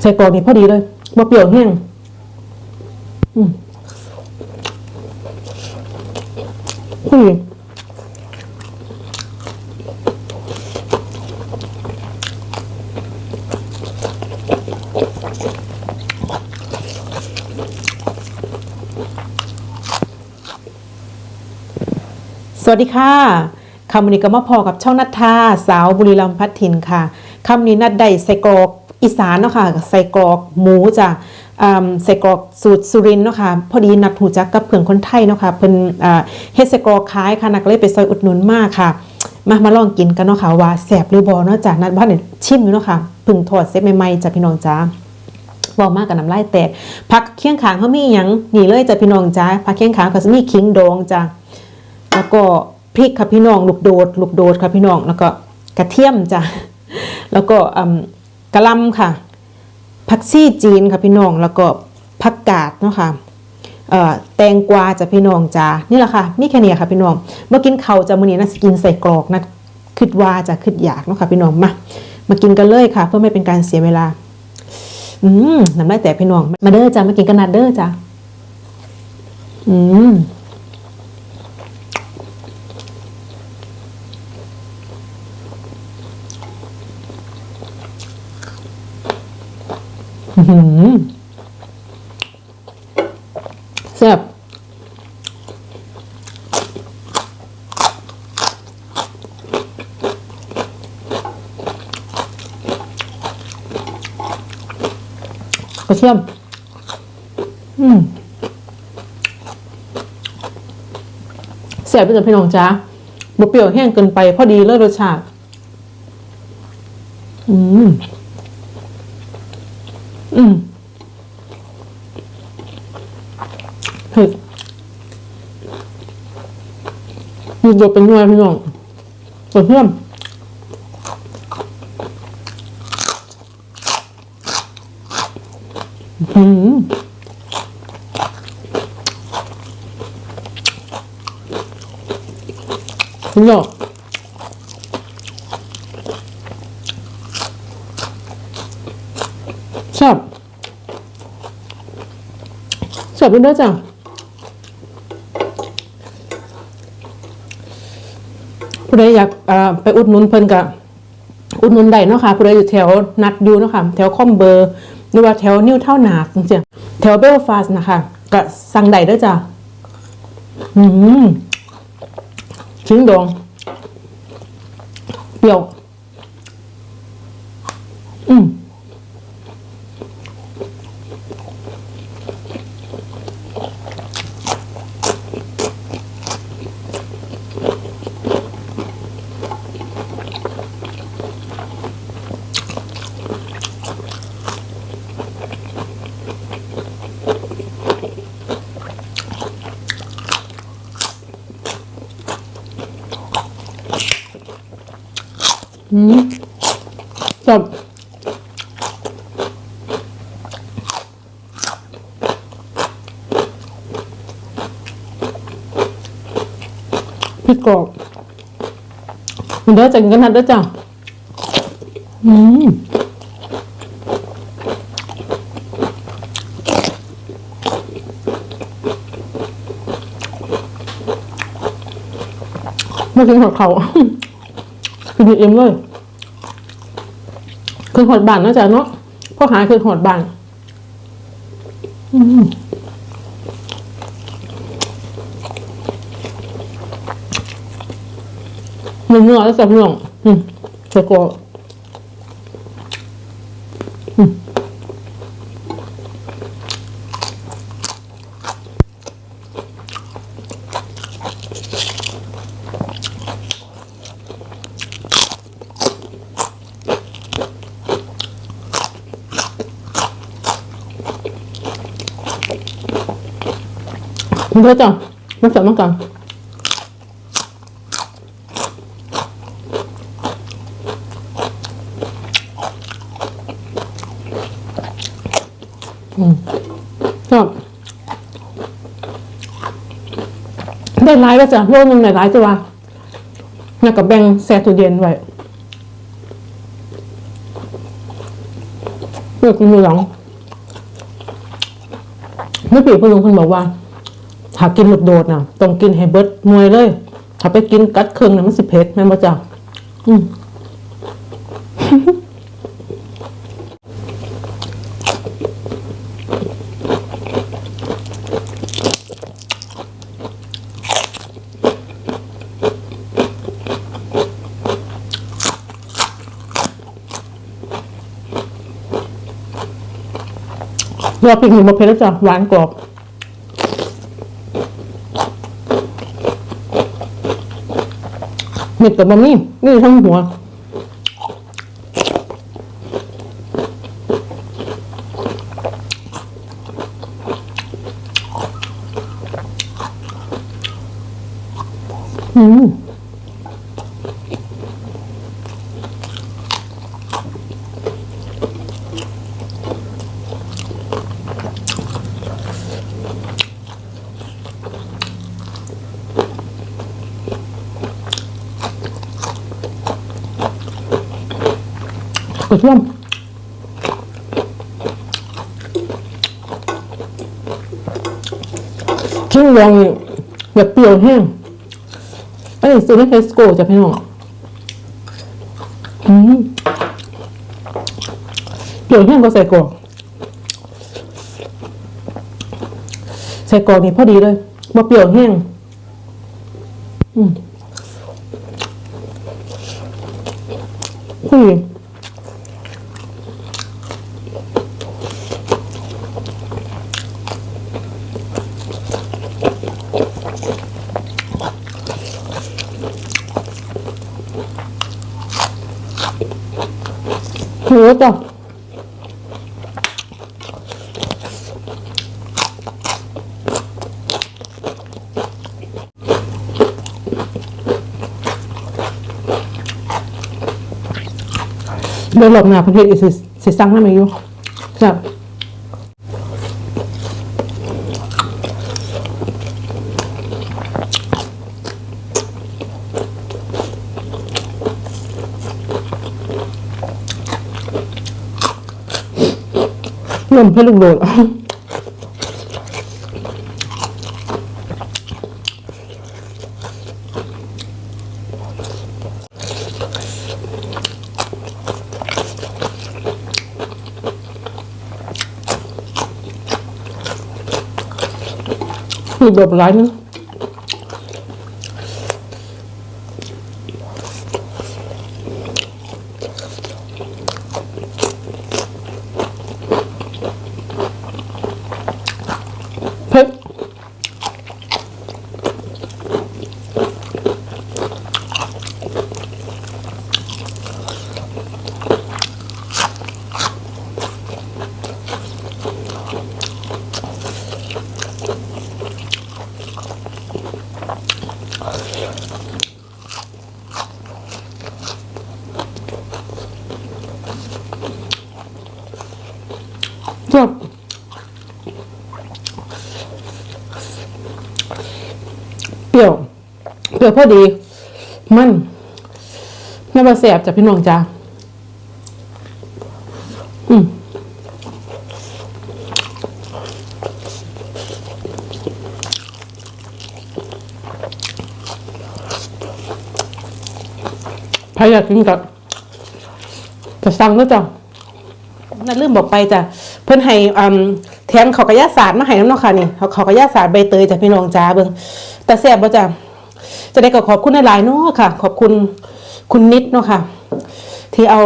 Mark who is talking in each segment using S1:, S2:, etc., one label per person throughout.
S1: ใส่กรอกนี่พอดีเลยบ่เปรี้ยวแห้งอืมสวัสดีค่ะคำนี้ก็มาพอกับช่องนัทธาสาวบุรีรัมย์พัฒทินค่ะคำนี้นัดได้ใส่กรอก อีสานเนาะค่ะใส่กรอกหมูจ้ะใส่กรอกสูตรสุรินเนาะค่ะพอดีนัดหูจักกับเพื่อนคนไทยเนาะค่ะเพิ่นเฮ็ดใส่กรอกขายค่ะนักเลยไปซอยอุดหนุนมากค่ะ มามาลองกินกันเนาะค่ะว่าแซ่บหรือบ่เนาะจ้ะนัดบ้านเนี่ยชิมอยู่เนาะค่ะพึ่งทอดเสร็จใหม่ๆจ้ะพี่น้องจ้าบอกมากกับน้ำลายแตกผักเคี่ยงขางเขามีหยังนี่เลยจ้ะพี่น้องจ้าผักเคี่ยงขางก็จะมีขิงดองจ้ะแล้วก็พริกค่ะพี่น้องลูกโดดลูกโดดค่ะพี่น้องแล้วก็กระเทียมจ้ะแล้วก็ กะลำค่ะ ผักซี่จีนค่ะพี่น้องแล้วก็ผักกาดเนาะค่ะเอ่อแตงกวาจ้ะพี่น้องจ้านี่แหละค่ะมีแค่นี้ค่ะพี่น้องเมื่อกินเขาจะมื้อนี้นะกินใส่กรอกนะคิดว่าจะคิดอยากเนาะค่ะพี่น้องมามากินกันเลยค่ะ เพื่อไม่เป็นการเสียเวลา อืมน้ำลายแตกพี่น้องมาเด้อจ้ามากินกันนาเด้อจ้าอืมอื้อหือ แซ่บกระเทียม อืมแซ่บไปจ้ะพี่น้องจ้าบ่เปรี้ยวแห้งเกินไปพอดีเลยรสชาติ อืม อืมเผ็ดมีตัวเป็นหน่วยพี่น้องกระเทียมอืมคุณหรอกชอบ ชอบเป็นด้จ้ะผู้ใดอยากไปอุดหนุนเพิ่นกับอุดหนุนได้เนาะค่ะผู้ใดอยู่แถวนัดอยู่เนาะค่ะแถวคอมเบอร์หรือว่าแถวนิวเท่าหนาจริงๆแถวเบลฟาส์นะคะก็สั่งได้ด้วยจ้ะอืมชิ้นดองเปรี้ยว อืมชอบพริกรอบมันเด้อจังกันนัดเด้อจ้ะอืมมากินหัวเขา คือดีเอ็มเลยคือหอดบานนะจ๊ะเนาะพ่อหาคือหอดบานอืมเนื้อๆแล้วสับเนื้ออืมแล้วก็อืม เดี๋ยวจ้ะมาเสิร์ฟมาก่อนอืมชอบได้ร้ายก็จะโลนึงในร้ายจะวะแล้วก็แบ่งแซ่ตู้เย็นไว้เลือกกินมือหลังเมื่อปีคุณลุงคุณบอกว่า หากินหลุดโดดนะต้องกินให้เบิดหน่วยเลย ถ้าไปกินกัดเครื่องนะมันสิเผ็ดแม่บ่จ้ะอืมรอพริกหนึ่มาเพชรแล้วจ้ะหวานกรอบ มีดกับบะหมี่นี่ทั้งหัวอืม กระท่วมชิ้นลองแบบเปรี้ยวแห้งอันนี้ซื้อในเทสโกจะพี่น้องอืมเปรี้ยวแห้งก็ใส่กรอกใส่กรอกนี่พอดีเลยบ่เปรี้ยวแห้งอืมพอ คือจ้ะเดินหลบหน้าประเทศอีสิสิสั่งให้มาอยู่จ้ะ นมให้ลูกโดนลูกโดดร้ายนะ เเปรี้ยวพอดี มันไม่มาแสบจากพี่น้องจ้าอืมใครอยากกินกับจะสั่งก็จ้ะนั่นลืมบอกไปจ้ะเพื่อนให้อืมแถมขาวกระยาศาสตร์มาให้น้ำนาะค่ะนี่เขาขาวกระยาศาสตร์ใบเตยจากพี่น้องจ้าเบิ่งแต่แซ่บบ่จ้ะ จะได้ก็ขอบคุณหลายๆเนาะค่ะ ขอบคุณคุณนิดเนาะค่ะ ที่เอา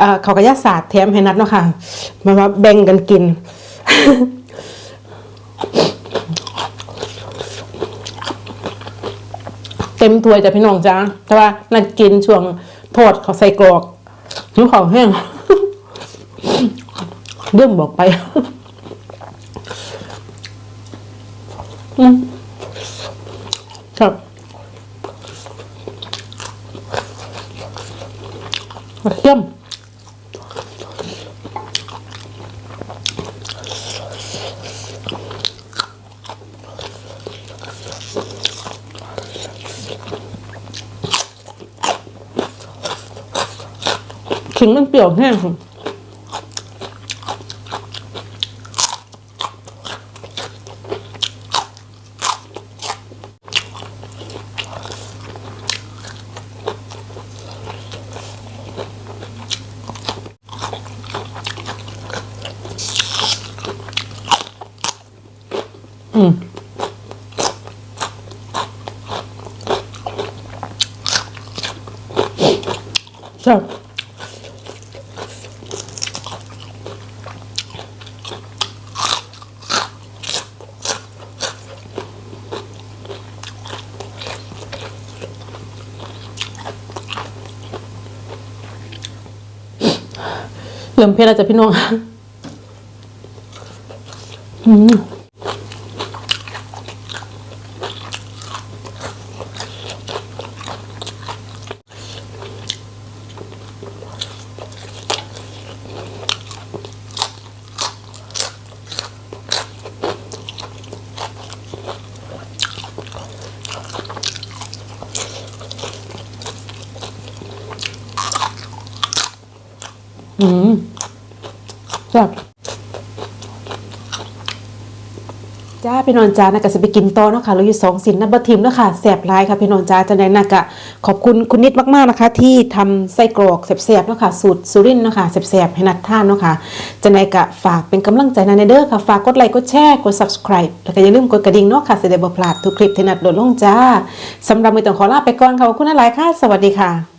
S1: อ่าเขาวกระยาศาสตร์แถมให้นัดเนาะค่ะ มามาแบ่งกันกิน เต็มถ้วยจ้ะพี่น้องจ้าแต่ว่านัดกินช่วงโทษเขาใส่กรอกหิวของแห้งเรื่องบอกไป อืม ขิงมันเปรี้ยวแห้งอืม เริ่มเผ็ดแล้วจ้ะพี่น้องอืมอืม แบบจ้าพี่นอนจ้านะก็จะไปกินต่อเนาะค่ะเราอยู่สองสินนะบัทิมเนาะค่ะแสบลายค่ะพี่นอนจ้าจะไดนะกะขอบคุณคุณนิดมากๆนะคะ ที่ทำไส้กรอกแสบๆเนาะค่ะสูตรสุรินเนาะค่ะแสบๆให้นัดท่านเนาะค่ะจะไดกะฝากเป็นกำลังใจนะในเด้อค่ะฝากกดไลค์กดแชร์กด subscribe แล้วก็อย่าลืมกดกระดิ่งเนาะค่ะจะได้บ่พลาดทุกคลิปที่นัดโดดลงจ้าสำหรับมือต้องขอลาไปก่อนค่ะขอบคุณหลายค่ะ สวัสดีค่ะ